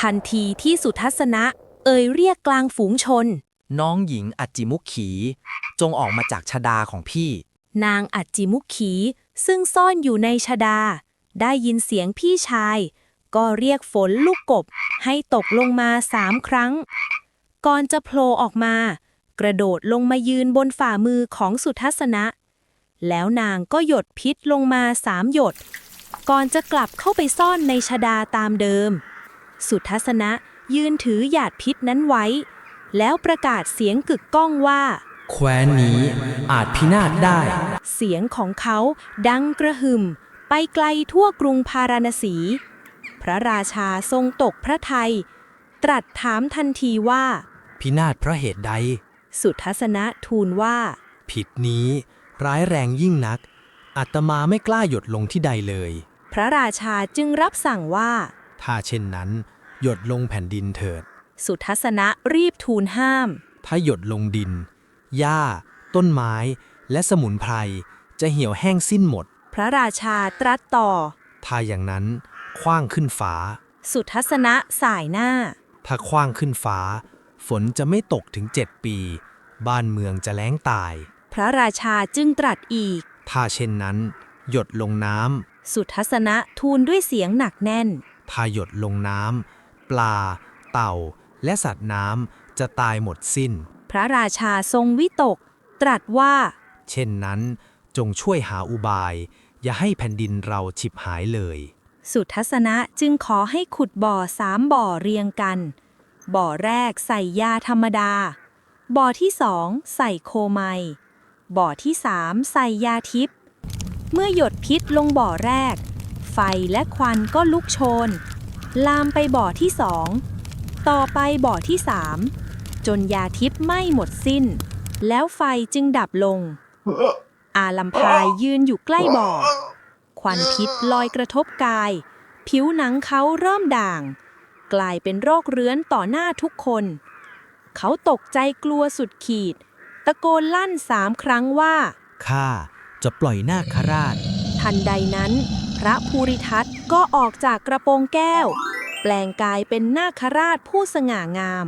ทันทีที่สุทัศนะ เอ่ยเรียกกลางฝูงชน น้องหญิงอัจจิมุขขีจงออกมาจากชดาของพี่ นางอัจจิมุขขี ซึ่งซ่อนอยู่ในชดา ได้ยินเสียงพี่ชาย ก็เรียกฝนลูกกบให้ตกลงมาสามครั้ง ก่อนจะโผล่ออกมา กระโดดลงมายืนบนฝ่ามือของสุทัศนะ แล้วนางก็หยดพิษลงมาสามหยด ก่อนจะกลับเข้าไปซ่อนในชดาตามเดิม สุทัศนะยืนถือหยาดพิษนั้นไว้ แล้วประกาศเสียงกึกก้องว่า แคว้นนี้อาจพินาศได้ เสียงของเขาดังกระหึ่ม ไปไกลทั่วกรุงพาราณสี พระราชาทรงตกพระทัยตรัสถามทันทีว่า พินาศเพราะเหตุใด สุทัศนะทูลว่า ผิดนี้ร้ายแรงยิ่งนักอาตมาไม่กล้าหยดลงที่ใดเลย พระราชาจึงรับสั่งว่า ถ้าเช่นนั้น หยดลงแผ่นดินเถิด สุทัศนะรีบทูลห้าม ถ้าหยดลงดิน หญ้า ต้นไม้ และสมุนไพร จะเหี่ยวแห้งสิ้นหมด พระราชาตรัสต่อ ถ้าอย่างนั้นคว้างขึ้นฟ้า สุทัศนะสายหน้า ถ้าคว้างขึ้นฟ้า ฝนจะไม่ตกถึงเจ็ดปี บ้านเมืองจะแล้งตาย พระราชาจึงตรัสอีก ถ้าเช่นนั้น หยดลงน้สุทัศนะทูลด้วยเสียงหนักแน่นำถ้าหยดลงน้ำปลา เต่า และสัตว์น้ำจะตายหมดสิ้น พระราชาทรงวิตก ตรัสว่า เช่นนั้นจงช่วยหาอุบาย อย่าให้แผ่นดินเราฉิบหายเลย สุทัศนะจึงขอให้ขุดบ่อสามบ่อเรียงกัน บ่อแรกใส่ยาธรรมดา บ่อที่สองใส่โคไมบ่อที่สามใส่ยาทิพย์เมื่อหยดพิษลงบ่อแรก ไฟและควันก็ลุกโชน ลามไปบ่อที่สองต่อไปบ่อที่สามจนยาทิพย์ไหม้หมดสิ้น แล้วไฟจึงดับลง อาลัมพายยืนอยู่ใกล้บ่อ ควันพิษลอยกระทบกาย ผิวหนังเขาเริ่มด่าง กลายเป็นโรคเรื้อนต่อหน้าทุกคน เขาตกใจกลัวสุดขีด ตะโกนลั่นสามครั้งว่าข้าจะปล่อยนาคราช ทันใดนั้น พระภูริทัตก็ออกจากกระโปรงแก้ว แปลงกายเป็นนาคราชผู้สง่างาม